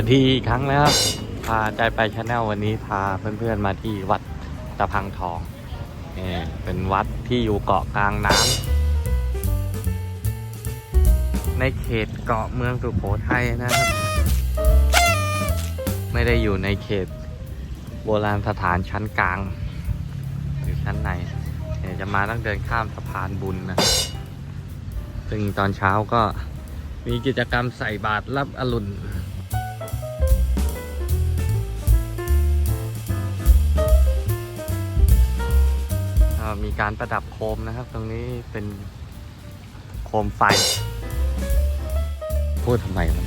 วัสดีอีกครั้งแล้วครับพาใจไปชาแนลวันนี้พาเพื่อนๆมาที่วัดตะพังทองนี่เป็นวัดที่อยู่เกาะกลางน้ำในเขตเกาะเมืองสุโขทัยนะครับ ไม่ได้อยู่ในเขตโบราณสถานชั้นกลาง หรือชั้นในเนี่ยจะมาต้องเดินข้ามสะพานบุญนะ ซึ่งตอนเช้าก็มีกิจกรรมใส่บาตรรับอรุณ มีการประดับโคมนะครับ ตรงนี้เป็นโคมไฟ พูดทำไมวะ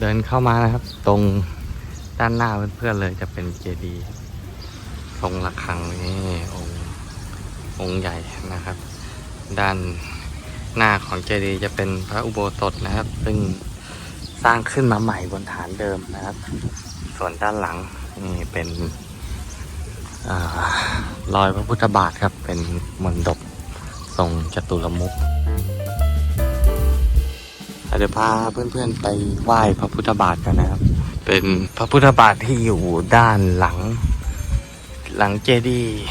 เดินเข้ามานะครับ ตรง ด้านหน้าเพื่อนๆเลยจะเป็นเจดีย์ทรงระฆังนี่องค์องค์ใหญ่นะครับ ด้านหน้าของเจดีย์จะเป็นพระอุโบสถนะครับ ซึ่งสร้างขึ้นมาใหม่บนฐานเดิมนะครับ ส่วนด้านหลังนี่เป็นอรอยพระพุทธบาทครับ เป็นมณฑปทรงจตุรมุขเดี๋ยวพาเพื่อนๆไปไหว้พระพุทธบาทกันนะครับ เป็นพระพุทธบาทที่อยู่ด้านหลัง หลังเจดีย์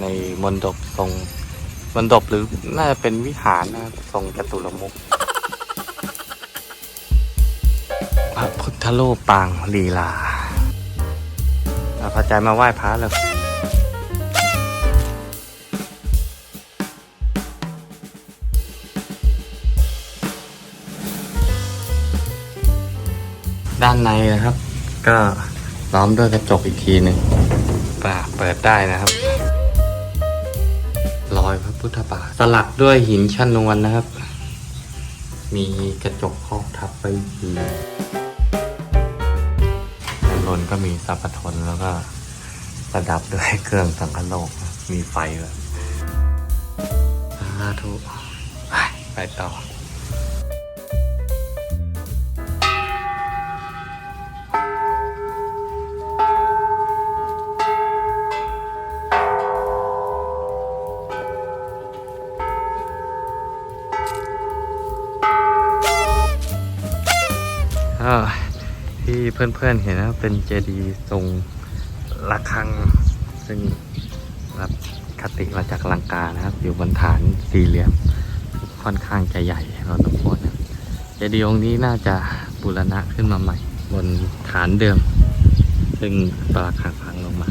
ในมณฑปทรงมณฑปหรือน่าจะเป็นวิหารนะทรงจตุรมุขพระพุทธโลปปางลีลาเอาพระใจมาไหว้พระเลย ด้านในนะครับ ก็ล้อมด้วยกระจกอีกทีหนึ่งป่าเปิดได้นะครับ รอยพระพุทธบาทสลักด้วยหินชนวนนะครับ มีกระจกครอบทับไปทีด้านบนก็มีสัพพทนแล้วก็ประดับด้วยเครื่องสังคโลก มีไฟแบบสาธุไปต่อ ก็ที่เพื่อนๆเห็นนะเป็นเจดีย์ทรงระฆัง ซึ่งรับคติมาจากลังกานะครับ อยู่บนฐานสี่เหลี่ยมค่อนข้างจะใหญ่พอสมควรนะเจดีย์องค์นี้น่าจะบูรณะขึ้นมาใหม่ บนฐานเดิม ซึ่งปรักหักพังลงมา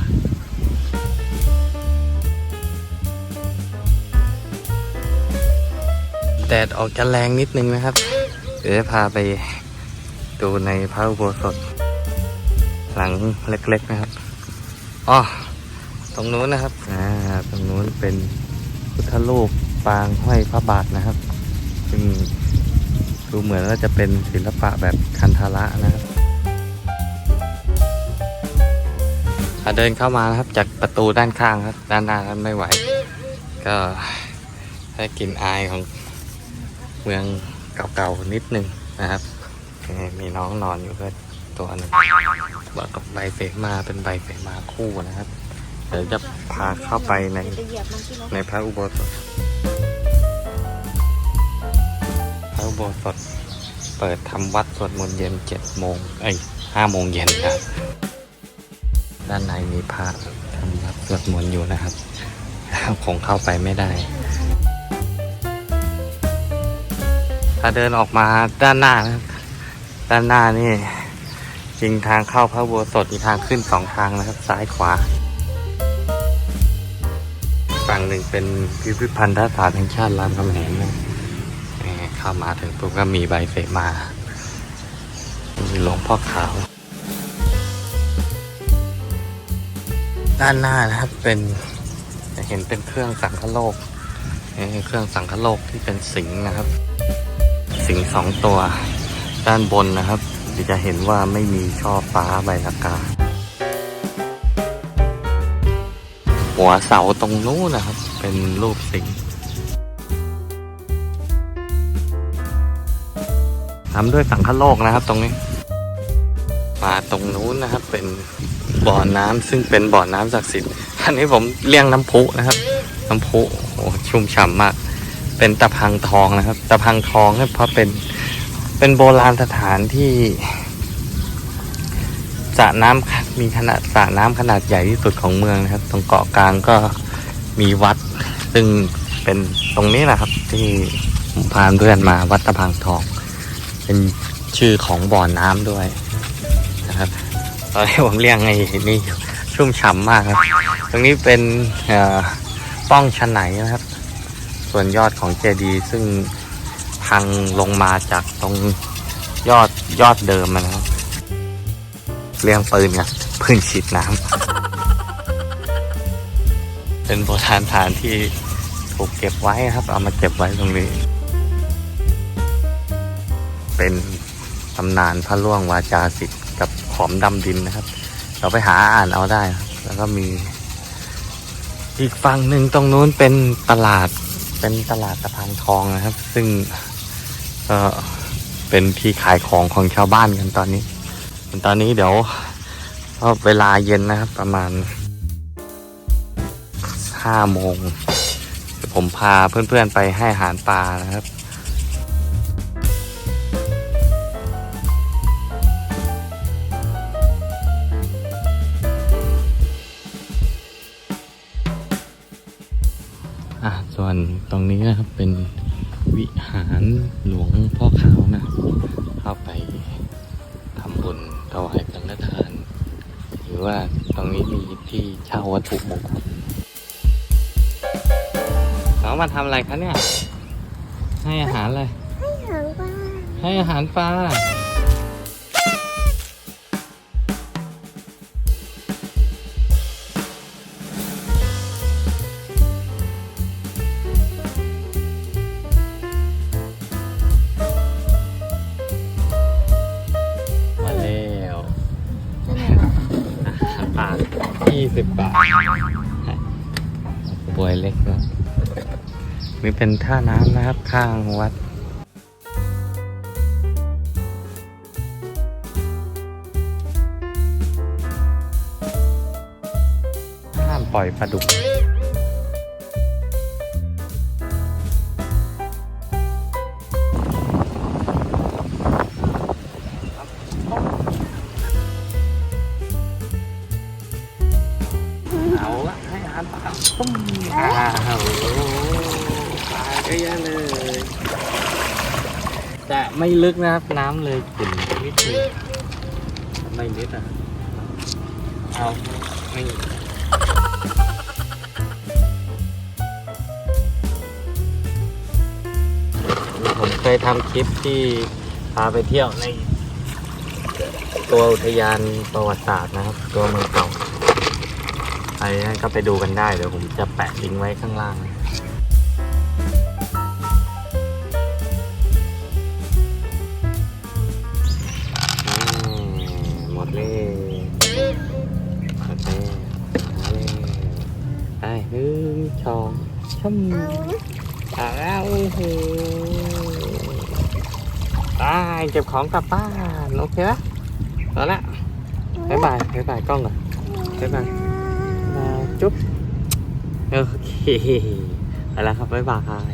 แดดออกจะแรงนิดนึงนะครับ เดี๋ยวจะพาไป ดูในพระอุโบสถ หลังเล็กๆนะครับอ๋อตรงนู้นนะครับอ่าตรงนู้นเป็นพุทธรูปปางห้อยพระบาทนะครับซึ่งดูเหมือนว่าจะเป็นศิลปะแบบคันธาระนะครับเดินเข้ามานะครับจากประตูด้านข้างครับ ด้านหน้านั้นไม่ไหว ก็ได้กลิ่นอายของเมืองเก่าๆนิดนึงนะครับ มีน้องนอนอยู่ด้วยตัวนึงบอกกับใบเสมาเป็นใบเสมาคู่นะครับ เดี๋ยวจะพาเข้าไปในในพระอุโบสถ พระอุโบสถเปิดทำวัดสวดมนต์เย็นเจ็ดโมงเอ้ยห้าโมงเย็นครับ ด้านในมีพระทำวัดสวดมนต์อยู่นะครับคงเข้าไปไม่ได้ ถ้าเดินออกมาด้านหน้านะครับ ด้านหน้านี่จริงทางเข้าพระอุโบสถมีทางขึ้นสองทางนะครับ ซ้ายขวา ฝั่งหนึ่งเป็นพิพิธภัณฑ์สถานแห่งชาติรามคำแหงนะเข้ามาถึงปุ๊บก็มีใบเสมา มีหลวงพ่อขาว ด้านหน้านะครับเป็นจะเห็นเป็นเครื่องสังคโลกนี่เครื่องสังคโลกที่เป็นสิงห์นะครับ สิงสองตัว ด้านบนนะครับจะเห็นว่าไม่มีช่อฟ้าใบละกา หัวเสาตรงนู้นนะครับ เป็นรูปสิงทำด้วยสังคโลกนะครับตรงนี้ มาตรงนู้นนะครับ เป็นบ่อน้ำซึ่งเป็นบ่อน้ำศักดิ์สิทธิ์อันนี้ผมเลี้ยงน้ำพุนะครับ น้ำพุโอ้ชุ่มฉ่ำมาก เป็นตะพังทองนะครับ ตะพังทองเนี่ยเพราะเป็น เป็นโบราณสถานที่สระน้ำมีขนาดสระน้ำขนาดใหญ่ที่สุดของเมืองนะครับ ตรงเกาะกลางก็มีวัด ซึ่งเป็นตรงนี้แหละครับ ที่ผมพาเพื่อนมาวัดตะพังทอง เป็นชื่อของบ่อน้ำด้วยนะครับ ตอนนี้ผมเรียกไงนี่ชุ่มฉ่ำมากครับ ตรงนี้เป็นอ่อป้องชะไหนนะครับ ส่วนยอดของเจดีย์ซึ่ง พังลงมาจากตรงยอดยอดเดิมนะครับ เรียงปืนครับปืนฉีดน้ำเป็นโบราณสถานที่ถูกเก็บไว้ครับ เอามาเก็บไว้ตรงนี้ เป็นตำนานพระล่วงวาจาสิทธิ์กับขอมดำดินนะครับ เราไปหาอ่านเอาได้ แล้วก็มี อีกฝั่งหนึ่งตรงนู้นเป็นตลาดเป็นตลาดตะพานทองนะครับ ซึ่ง เออเป็นที่ขายของของชาวบ้านกันตอนนี้ ตอนนี้เดี๋ยวก็เวลาเย็นนะครับ ประมาณห้าโมงผมพาเพื่อนๆไปให้อาหารปลานะครับอะส่วนตรงนี้นะครับเป็น วิหารหลวงพ่อขาวนะเข้าไปทำบุญถวายสังฆทาน หรือว่าตรงนี้มีที่เช่าวัตถุมงคลน้องมาทำอะไรคะเนี่ย ให้อาหารอะไร ให้อาหารปลามา นี่เป็นท่าน้ำนะครับข้างวัดห้ามปล่อยปลาดุก ไม่ลึกนะครับ น้ำเลยขุ่นนิดนึงไม่นิดอะเอาไม่ผมเคยทำคลิปที่พาไปเที่ยวในตัวอุทยานประวัติศาสตร์นะครับ ตัวเมืองเก่าอะไปนั่นก็ไปดูกันได้เดี๋ยวผมจะแปะลิงก์ไว้ข้างล่าง หนึ่งสองช่ำอ่าแล้วโอ้โหไปเก็บของกลับบ้านโอเคปะเอาละบายบายบายบายกล้องก่อนบายบายจุ๊บโอเคเอาละครับบายบาย